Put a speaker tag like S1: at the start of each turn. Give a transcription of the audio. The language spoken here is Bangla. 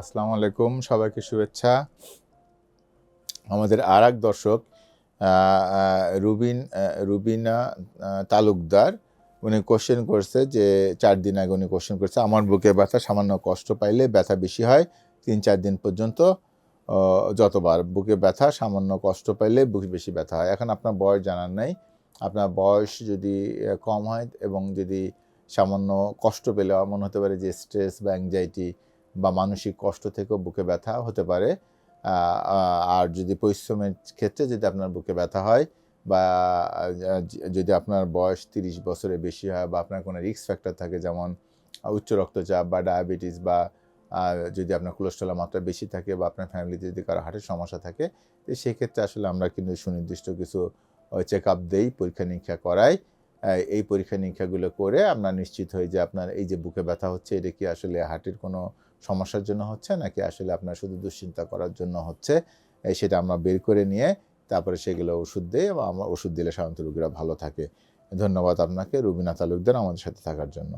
S1: আসসালামু আলাইকুম, সবাইকে শুভেচ্ছা। আমাদের আর এক দর্শক রুবিন রুবিনা তালুকদার, উনি কোশ্চেন করছে যে চার দিন আগে উনি কোশ্চেন করছে, আমার বুকে ব্যথা, সামান্য কষ্ট পাইলে ব্যথা বেশি হয়, তিন চার দিন পর্যন্ত যতবার বুকে ব্যথা, সামান্য কষ্ট পাইলে বুকে বেশি ব্যথা হয়। এখন আপনার বয়স জানার নাই, আপনার বয়স যদি কম হয় এবং যদি সামান্য কষ্ট পেলে মনে হতে পারে যে স্ট্রেস বা অ্যাংজাইটি বা মানসিক কষ্ট থেকেও বুকে ব্যথা হতে পারে আর যদি পরিশ্রমের ক্ষেত্রে যদি আপনার বুকে ব্যথা হয় বা যদি আপনার বয়স তিরিশ বছরের বেশি হয় বা আপনার কোনো রিস্ক ফ্যাক্টর থাকে যেমন উচ্চ রক্তচাপ বা ডায়াবেটিস বা যদি আপনার কোলেস্ট্রলের মাত্রা বেশি থাকে বা আপনার ফ্যামিলিতে যদি কারও হার্টের সমস্যা থাকে, তো সেক্ষেত্রে আসলে আমরা কিন্তু সুনির্দিষ্ট কিছু চেক আপ দেই পরীক্ষা নিরীক্ষা করাই এই পরীক্ষা নিরীক্ষাগুলো করে আপনার নিশ্চিত হয়ে যে আপনার এই যে বুকে ব্যথা হচ্ছে, এটা কি আসলে হার্টের কোনো সমস্যার জন্য হচ্ছে, নাকি আসলে আপনার শুধু দুশ্চিন্তা করার জন্য হচ্ছে? সেটা আমরা বের করে নিয়ে তারপরে সেগুলো ওষুধ দিই এবং আমরা ওষুধ দিলে সাধারণত রোগীরা ভালো থাকে। ধন্যবাদ আপনাকে, রুবিনা তালুকদার আমাদের সাথে থাকার জন্য।